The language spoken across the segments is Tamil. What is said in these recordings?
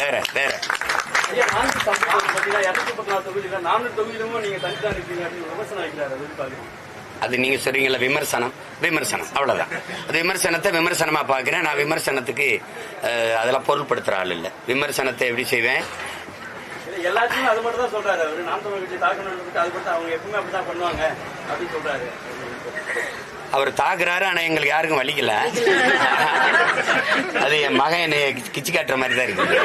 வேற வேற. அது நீங்க சொல்றீங்கல்ல விமர்சனம். விமர்சனம் அவ்வளவுதான். அது விமர்சனத்தை விமர்சனமா பாக்குறேன் நான் விமர்சனத்துக்கு அதெல்லாம் பொருள்படுத்துற ஆள் இல்ல. விமர்சனத்தை எப்படி செய்வேன்? எல்லாத்தையும் அது மட்டும் தான் சொல்றாரு அவரு. நாம் தமிழ் கட்சி தாக்கணும்னு அது மட்டும் அவங்க எப்பவுமே அப்படிதான் பண்ணுவாங்க அப்படின்னு சொல்றாரு. அவர் தாக்குறாரு ஆனா எங்களுக்கு யாருக்கும் வலிக்கல. அது என் மகன் என்னை கிச்சு காட்டுற மாதிரி தான் இருக்கு.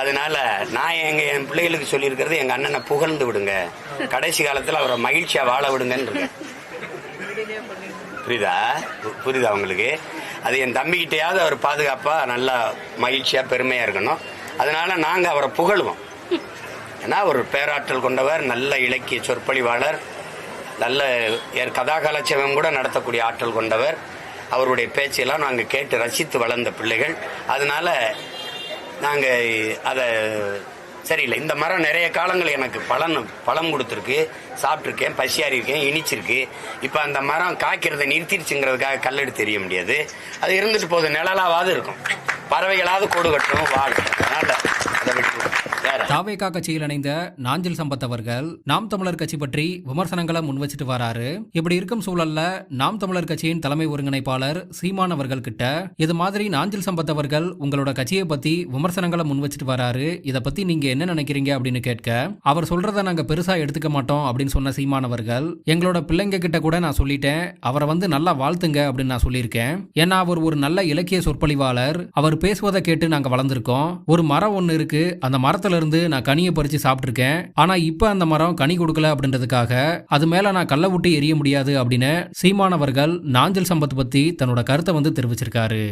அதனால நான் எங்க என் பிள்ளைகளுக்கு சொல்லியிருக்கிறது எங்க அண்ணனை புகழ்ந்து விடுங்க. கடைசி காலத்துல அவரை மகிழ்ச்சியா வாழ விடுங்கன்னு புரியுதா? புரியுதா உங்களுக்கு? அது என் தம்பிக்கிட்டையாவது அவர் பாதுகாப்பா நல்லா மகிழ்ச்சியா பெருமையா இருக்கணும். அதனால நாங்க அவரை புகழுவோம். ஏன்னா ஒரு பேராற்றல் கொண்டவர் நல்ல இலக்கிய சொற்பொழிவாளர் நல்ல ஏ- கதாகலட்சேபம் கூட நடத்தக்கூடிய ஆற்றல் கொண்டவர். அவருடைய பேச்செல்லாம் நாங்கள் கேட்டு ரசித்து வளர்ந்த பிள்ளைகள். அதனால நாங்கள் அதை சரியில்லை. இந்த மரம் நிறைய காலங்கள் எனக்கு பலன் பழம் கொடுத்துருக்கு. சாப்பிட்ருக்கேன் பசியாரி இருக்கேன் இனிச்சிருக்கு. இப்போ அந்த மரம் காய்க்கிறத நிறுத்திடுச்சுங்கிறதுக்காக கல்லெடு தெரிய முடியாது. அது இருந்துட்டு போகுது. நிழலாவது இருக்கும். பறவைகளாவது கூடு கட்டும் வாழும் அதனால அதை விட்டு தாவேகா கட்சியில் இணைந்த நாஞ்சில் சம்பத் அவர்கள் நாம் தமிழர் கட்சி பற்றி விமர்சனங்களை முன்வச்சிட்டு வராரு. இப்படி இருக்கும் சூழல்ல நாம் தமிழர் கட்சியின் தலைமை ஒருங்கிணைப்பாளர் சீமான் அவர்கள் கிட்ட இது மாதிரி நாஞ்சில் சம்பத் அவர்கள் உங்களோட கட்சியை பத்தி விமர்சனங்களை முன்வச்சிட்டு வராரு. இதை பத்தி நீங்க என்ன நினைக்கிறீங்க அப்படின்னு கேட்க அவர் சொல்றதை நாங்க பெருசா எடுத்துக்க மாட்டோம் அப்படின்னு சொன்ன சீமான் அவர்கள் எங்களோட பிள்ளைங்க கிட்ட கூட நான் சொல்லிட்டேன். அவரை வந்து நல்லா வாழ்த்துங்க அப்படின்னு நான் சொல்லியிருக்கேன். ஏன்னா அவர் ஒரு நல்ல இலக்கிய சொற்பொழிவாளர். அவர் பேசுவதை கேட்டு நாங்க வளர்ந்துருக்கோம். ஒரு மரம் ஒன்று இருக்கு. அந்த மரத்துல இருந்து நான் கனியை பறிச்சு சாப்பிட்ருக்கேன் ஆனா இப்ப அந்த மரம் கனி கொடுக்கல அப்படின்றதுக்காக அது மேல நான் கல்ல விட்டு எரிய முடியாது அப்படின்னு சீமானவர்கள் நாஞ்சல் சம்பத் பத்தி தன்னோட கருத்தை வந்து தெரிவிச்சிருக்காரு.